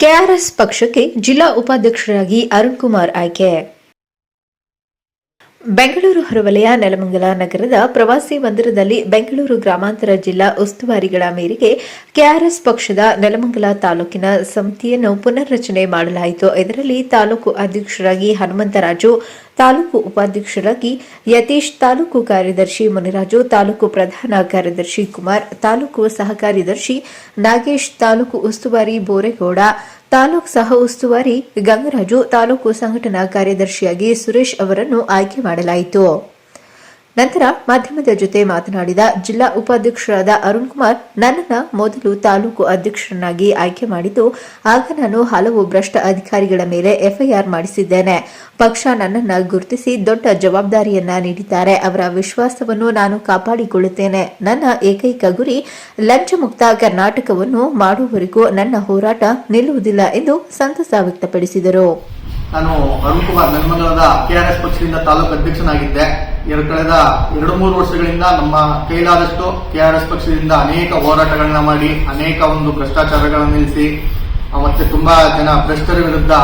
KRS ಪಕ್ಷಕ್ಕೆ ಜಿಲ್ಲಾ ಉಪಾಧ್ಯಕ್ಷರಾಗಿ ಅರುಣ್ ಕುಮಾರ್ ಆಯ್ಕೆ. ಬೆಂಗಳೂರು ಹೊರವಲಯ, ನೆಲಮಂಗಲ ನಗರದ ಪ್ರವಾಸಿ ಮಂದಿರದಲ್ಲಿ ಬೆಂಗಳೂರು ಗ್ರಾಮಾಂತರ ಜಿಲ್ಲಾ ಉಸ್ತುವಾರಿಗಳ ಮೇರೆಗೆ ಕೆಆರ್ಎಸ್ ಪಕ್ಷದ ನೆಲಮಂಗಲ ತಾಲೂಕಿನ ಸಮಿತಿಯನ್ನು ಪುನರ್ರಚನೆ ಮಾಡಲಾಯಿತು. ಇದರಲ್ಲಿ ತಾಲೂಕು ಅಧ್ಯಕ್ಷರಾಗಿ ಹನುಮಂತರಾಜು ತಾಲೂಕು ಉಪಾಧ್ಯಕ್ಷರಾಗಿ ಯತೀಶ್, ತಾಲೂಕು ಕಾರ್ಯದರ್ಶಿ ಮುನಿರಾಜು, ತಾಲೂಕು ಪ್ರಧಾನ ಕಾರ್ಯದರ್ಶಿ ಕುಮಾರ್, ತಾಲೂಕು ಸಹ ಕಾರ್ಯದರ್ಶಿ ನಾಗೇಶ್, ತಾಲೂಕು ಉಸ್ತುವಾರಿ ಬೋರೇಗೌಡ, ತಾಲೂಕು ಸಹ ಉಸ್ತುವಾರಿ ಗಂಗರಾಜು, ತಾಲೂಕು ಸಂಘಟನಾ ಕಾರ್ಯದರ್ಶಿಯಾಗಿ ಸುರೇಶ್ ಅವರನ್ನು ಆಯ್ಕೆ ಮಾಡಲಾಯಿತು. ನಂತರ ಮಾಧ್ಯಮದ ಜೊತೆ ಮಾತನಾಡಿದ ಜಿಲ್ಲಾ ಉಪಾಧ್ಯಕ್ಷರಾದ ಅರುಣ್ ಕುಮಾರ್, ನನ್ನನ್ನು ಮೊದಲು ತಾಲೂಕು ಅಧ್ಯಕ್ಷರನ್ನಾಗಿ ಆಯ್ಕೆ ಮಾಡಿದ್ದು, ಆಗ ನಾನು ಹಲವು ಭ್ರಷ್ಟ ಅಧಿಕಾರಿಗಳ ಮೇಲೆ ಎಫ್ಐಆರ್ ಮಾಡಿಸಿದ್ದೇನೆ. ಪಕ್ಷ ನನ್ನನ್ನು ಗುರುತಿಸಿ ದೊಡ್ಡ ಜವಾಬ್ದಾರಿಯನ್ನ ನೀಡಿದ್ದಾರೆ. ಅವರ ವಿಶ್ವಾಸವನ್ನು ನಾನು ಕಾಪಾಡಿಕೊಳ್ಳುತ್ತೇನೆ. ನನ್ನ ಏಕೈಕ ಗುರಿ ಲಂಚಮುಕ್ತ ಕರ್ನಾಟಕವನ್ನು ಮಾಡುವವರೆಗೂ ನನ್ನ ಹೋರಾಟ ನಿಲ್ಲುವುದಿಲ್ಲ ಎಂದು ಸಂತಸ ವ್ಯಕ್ತಪಡಿಸಿದರು. ನಾನು ಅರುಣ್ ಕುಮಾರ್ ನೆಲಮಂಗಲದ ಕೆಆರ್ಎಸ್ ಪಕ್ಷದಿಂದ ತಾಲೂಕು ಅಧ್ಯಕ್ಷನಾಗಿದ್ದೆ. ಎರಡು ಕಳೆದ ಎರಡು ಮೂರು ವರ್ಷಗಳಿಂದ ನಮ್ಮ ಕೈಲಾದಷ್ಟು ಕೆಆರ್ಎಸ್ ಪಕ್ಷದಿಂದ ಅನೇಕ ಹೋರಾಟಗಳನ್ನ ಮಾಡಿ, ಅನೇಕ ಒಂದು ಭ್ರಷ್ಟಾಚಾರಗಳನ್ನು ನಿಲ್ಲಿಸಿ ಮತ್ತೆ ತುಂಬಾ ಜನ ಭ್ರಷ್ಟರ ವಿರುದ್ಧ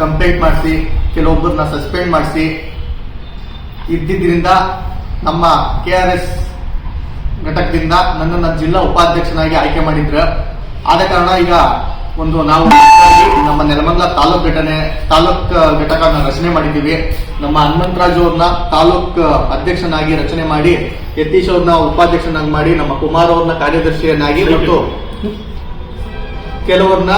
ಕಂಪ್ಲೇಂಟ್ ಮಾಡಿಸಿ, ಕೆಲವೊಬ್ಬರನ್ನ ಸಸ್ಪೆಂಡ್ ಮಾಡಿಸಿ ಇದ್ದಿದ್ದರಿಂದ ನಮ್ಮ ಕೆಆರ್ಎಸ್ ಘಟಕದಿಂದ ನನ್ನನ್ನು ಜಿಲ್ಲಾ ಉಪಾಧ್ಯಕ್ಷನಾಗಿ ಆಯ್ಕೆ ಮಾಡಿದ್ರು. ಆದ ಕಾರಣ ಈಗ ಒಂದು ನಾವು ನಮ್ಮ ನೆಲಮಂಗಲ ತಾಲೂಕ್ ಘಟನೆ, ತಾಲೂಕ್ ಘಟಕನ ರಚನೆ ಮಾಡಿದ್ದೀವಿ. ನಮ್ಮ ಹನುಮಂತರಾಜು ಅವ್ರನ್ನ ತಾಲೂಕ್ ಅಧ್ಯಕ್ಷನಾಗಿ ರಚನೆ ಮಾಡಿ, ಯತೀಶ್ ಅವ್ರನ್ನ ಉಪಾಧ್ಯಕ್ಷನಾಗಿ ಮಾಡಿ, ನಮ್ಮ ಕುಮಾರ್ ಅವ್ರನ್ನ ಕಾರ್ಯದರ್ಶಿಯನ್ನಾಗಿ ಮತ್ತು ಕೆಲವರನ್ನ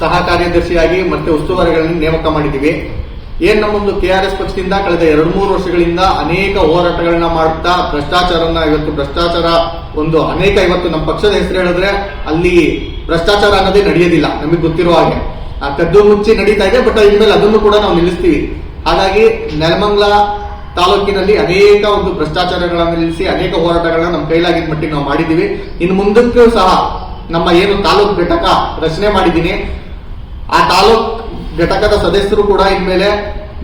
ಸಹ ಕಾರ್ಯದರ್ಶಿಯಾಗಿ ಮತ್ತೆ ಉಸ್ತುವಾರಿಗಳನ್ನು ನೇಮಕ ಮಾಡಿದ್ದೀವಿ. ಏನ್ ನಮ್ಮೊಂದು ಕೆಆರ್ಎಸ್ ಪಕ್ಷದಿಂದ ಕಳೆದ ಎರಡು ಮೂರು ವರ್ಷಗಳಿಂದ ಅನೇಕ ಹೋರಾಟಗಳನ್ನ ಮಾಡುತ್ತಾ ಭ್ರಷ್ಟಾಚಾರನ ಇವತ್ತು ಭ್ರಷ್ಟಾಚಾರ ಒಂದು ಅನೇಕ, ಇವತ್ತು ನಮ್ಮ ಪಕ್ಷದ ಹೆಸರು ಹೇಳಿದ್ರೆ ಅಲ್ಲಿ ಭ್ರಷ್ಟಾಚಾರ ಅನ್ನೋದೇ ನಡೆಯೋದಿಲ್ಲ, ನಮಗೆ ಗೊತ್ತಿರೋ ಹಾಗೆ. ಕದ್ದು ಮುಚ್ಚಿ ನಡೀತಾ ಇದೆ, ಬಟ್ ಇನ್ಮೇಲೆ ಅದನ್ನು ಕೂಡ ನಾವು ನಿಲ್ಲಿಸ್ತೀವಿ. ಹಾಗಾಗಿ ನೆಲಮಂಗ್ಲ ತಾಲೂಕಿನಲ್ಲಿ ಅನೇಕ ಒಂದು ಭ್ರಷ್ಟಾಚಾರಗಳನ್ನು ನಿಲ್ಲಿಸಿ, ಅನೇಕ ಹೋರಾಟಗಳನ್ನ ನಮ್ಮ ಕೈಲಾಗಿದ್ದ ಮಟ್ಟಿಗೆ ನಾವು ಮಾಡಿದ್ದೀವಿ. ಇನ್ನು ಮುಂದಕ್ಕೂ ಸಹ ನಮ್ಮ ಏನು ತಾಲೂಕು ಘಟಕ ರಚನೆ ಮಾಡಿದ್ದೀನಿ. ಆ ತಾಲೂಕ್ ಘಟಕದ ಸದಸ್ಯರು ಕೂಡ ಇನ್ಮೇಲೆ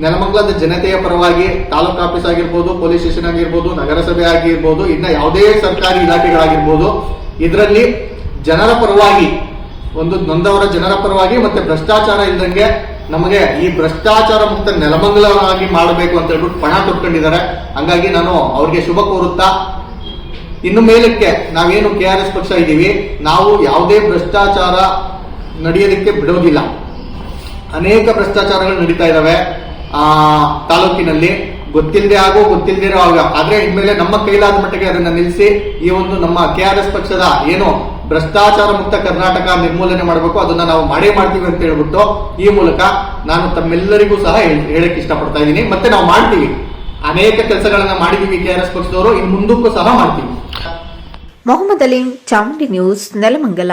ನೆಲಮಂಗಲದ ಜನತೆಯ ಪರವಾಗಿ ತಾಲೂಕ್ ಆಫೀಸ್ ಆಗಿರ್ಬೋದು, ಪೊಲೀಸ್ ಸ್ಟೇಷನ್ ಆಗಿರ್ಬೋದು, ನಗರಸಭೆ ಆಗಿರ್ಬೋದು, ಇನ್ನ ಯಾವುದೇ ಸರ್ಕಾರಿ ಇಲಾಖೆಗಳಾಗಿರ್ಬೋದು, ಇದರಲ್ಲಿ ಜನರ ಪರವಾಗಿ ಒಂದು ನೊಂದವರ ಜನರ ಪರವಾಗಿ ಮತ್ತೆ ಭ್ರಷ್ಟಾಚಾರ ಇಲ್ದಂಗೆ ನಮಗೆ ಈ ಭ್ರಷ್ಟಾಚಾರ ಮುಕ್ತ ನೆಲಮಂಗಲವಾಗಿ ಮಾಡಬೇಕು ಅಂತ ಹೇಳ್ಬಿಟ್ಟು ಪಣ ತೊಟ್ಕೊಂಡಿದ್ದಾರೆ. ಹಂಗಾಗಿ ನಾನು ಅವ್ರಿಗೆ ಶುಭ ಕೋರುತ್ತಾ, ಇನ್ನು ಮೇಲಕ್ಕೆ ನಾವೇನು ಕೆ ಆರ್ ಎಸ್ ಪಕ್ಷ ಇದ್ದೀವಿ, ನಾವು ಯಾವುದೇ ಭ್ರಷ್ಟಾಚಾರ ನಡೆಯಲಿಕ್ಕೆ ಬಿಡೋದಿಲ್ಲ. ಅನೇಕ ಭ್ರಷ್ಟಾಚಾರಗಳು ನಡೀತಾ ಇದ್ದಾವೆ, ಆ, ತಾಲೂಕಿನಲ್ಲಿ. ಗೊತ್ತಿಲ್ಲದೆ ಆಗೋ ಗೊತ್ತಿಲ್ಲದೆ ಆಗ. ಆದ್ರೆ ಇನ್ಮೇಲೆ ನಮ್ಮ ಕೈಲಾದ ಮಟ್ಟಿಗೆ ಅದನ್ನ ನಿಲ್ಲಿಸಿ ಈ ಒಂದು ನಮ್ಮ ಕೆ ಆರ್ ಎಸ್ ಪಕ್ಷದ ಏನು ಭ್ರಷ್ಟಾಚಾರ ಮುಕ್ತ ಕರ್ನಾಟಕ ನಿರ್ಮೂಲನೆ ಮಾಡಬೇಕು, ಅದನ್ನ ನಾವು ಮಾಡೇ ಮಾಡ್ತೀವಿ ಅಂತ ಹೇಳ್ಬಿಟ್ಟು ಈ ಮೂಲಕ ನಾನು ತಮ್ಮೆಲ್ಲರಿಗೂ ಸಹ ಹೇಳ್- ಹೇಳಕ್ ಇಷ್ಟಪಡ್ತಾ ಇದ್ದೀನಿ. ಮತ್ತೆ ನಾವು ಮಾಡ್ತೀವಿ. ಅನೇಕ ಕೆಲಸಗಳನ್ನ ಮಾಡಿದೀವಿ ಕೆ ಆರ್ ಎಸ್ ಪಕ್ಷದವರು, ಇನ್ ಮುಂದಕ್ಕೂ ಸಹ ಮಾಡ್ತೀವಿ. ಮೊಹಮ್ಮದ್ ಅಲೀಂ, ಚಾಮುಂಡಿ ನ್ಯೂಸ್, ನೆಲಮಂಗಲ.